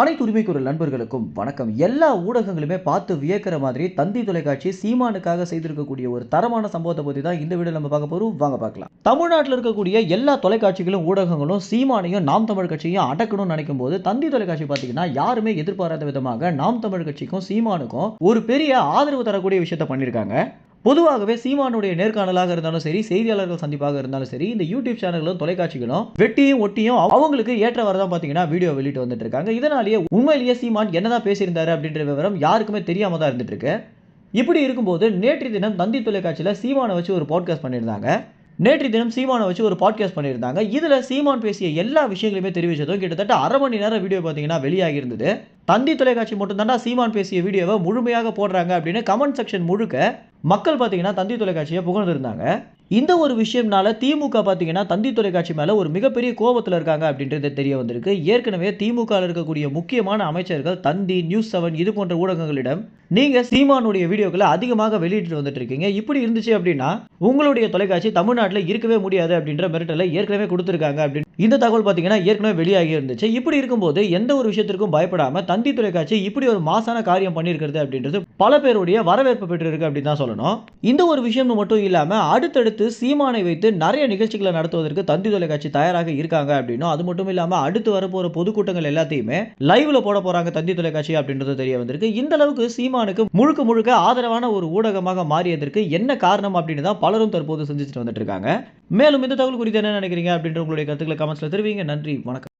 அனைத்து உரிமைக்குரல் நண்பர்களுக்கும் வணக்கம். எல்லா ஊடகங்களுமே பார்த்து வியக்கிற மாதிரி தந்தி தொலைக்காட்சி சீமானுக்காக செய்திருக்கக்கூடிய ஒரு தரமான சம்பவத்தை பற்றி தான் இந்த வீடியோ நம்ம பார்க்க போகிறோம் வாங்க பார்க்கலாம். தமிழ்நாட்டில் இருக்கக்கூடிய எல்லா தொலைக்காட்சிகளும் ஊடகங்களும் சீமானையும் நாம் தமிழ் கட்சியும் அடக்கணும்னு நினைக்கும் போது தந்தி தொலைக்காட்சி பார்த்தீங்கன்னா யாருமே எதிர்பாராத விதமாக நாம் தமிழ் கட்சிக்கும் சீமானுக்கும் ஒரு பெரிய ஆதரவு தரக்கூடிய விஷயத்த பண்ணியிருக்காங்க பொதுவாகவே சீமானுடைய நேர்காணலாக இருந்தாலும் சரி செய்தியாளர்கள் சந்திப்பாக இருந்தாலும் சரி இந்த யூடியூப் சேனல்களும் தொலைக்காட்சிகளும் வெட்டியும் ஒட்டியும் அவங்களுக்கு ஏற்றவாறு தான் பார்த்தீங்கன்னா வீடியோ வெளியிட்டு வந்துட்டு இருக்காங்க இதனாலேயே உண்மையிலேயே சீமான் என்னதான் பேசியிருந்தாரு அப்படின்ற விவரம் யாருக்குமே தெரியாம தான் இருந்துட்டு இருக்கு இப்படி இருக்கும்போது நேற்று தினம் தந்தி தொலைக்காட்சியில் சீமானை வச்சு ஒரு பாட்காஸ்ட் பண்ணியிருந்தாங்க. நேற்று தினம் சீமானை வச்சு ஒரு பாட்காஸ்ட் பண்ணியிருந்தாங்க. இதில் சீமான் பேசிய எல்லா விஷயங்களையுமே தெரிவித்ததும் கிட்டத்தட்ட அரை மணி நேரம் வீடியோ பார்த்தீங்கன்னா வெளியாகி இருந்தது. தந்தி தொலைக்காட்சி மட்டும் சீமான் பேசிய வீடியோவை முழுமையாக போடுறாங்க அப்படின்னு கமெண்ட் செக்ஷன் முழுக்க மக்கள் பார்த்தீங்கன்னா தந்தி தொலைக்காட்சியை புகழ்ந்துருந்தாங்க இந்த ஒரு விஷயம்னால திமுக பார்த்தீங்கன்னா தந்தி தொலைக்காட்சி மேலே ஒரு மிகப்பெரிய கோபத்தில் இருக்காங்க அப்படின்றது தெரிய வந்திருக்கு. ஏற்கனவே திமுகவில் இருக்கக்கூடிய முக்கியமான அமைச்சர்கள் தந்தி நியூஸ் செவன் இது போன்ற ஊடகங்களிடம் நீங்க சீமானுடைய வீடியோக்களை அதிகமாக வெளியிட்டு வந்துட்டு இருக்கீங்க இப்படி இருந்துச்சு அப்படின்னா உங்களுடைய தொலைக்காட்சி தமிழ்நாட்டில் இருக்கவே முடியாது அப்படின்ற மிரட்டலை ஏற்கனவே கொடுத்துருக்காங்க அப்படின்னு. இந்த தகவல் பார்த்தீங்கன்னா ஏற்கனவே வெளியாகி இருந்துச்சு. இப்படி இருக்கும்போது எந்த ஒரு விஷயத்திற்கும் பயப்படாம தந்தி தொலைக்காட்சி இப்படி ஒரு மாசான காரியம் பண்ணியிருக்கிறது அப்படின்றது பல பேருடைய வரவேற்பு பெற்றிருக்கு அப்படின்னு தான் சொல்லணும். இந்த ஒரு விஷயம் மட்டும் இல்லாம அடுத்தடுத்து சீமானை வைத்து நிறைய நிகழ்ச்சிகளை நடத்துவதற்கு தந்தி தொலைக்காட்சி தயாராக இருக்காங்க அப்படின்னும் அது மட்டும் இல்லாமல் அடுத்து வரப்போற பொதுக்கூட்டங்கள் எல்லாத்தையுமே லைவ்ல போட போறாங்க தந்தி தொலைக்காட்சி அப்படின்றது தெரிய வந்திருக்கு. இந்த அளவுக்கு சீமா சீமானுக்கு முழுக்க முழுக்க ஆதரவான ஒரு ஊடகமாக மாறியதற்கு என்ன காரணம் அப்படின்னு தான் பலரும் தற்போது சிந்திச்சுட்டு வந்துட்டு இருக்காங்க. மேலும் இந்த தகவல் குறித்து என்ன நினைக்கிறீங்க அப்படின்ற உங்களுடைய கருத்துக்களை கமெண்ட்ஸில் தெரிவிங்க. நன்றி. வணக்கம்.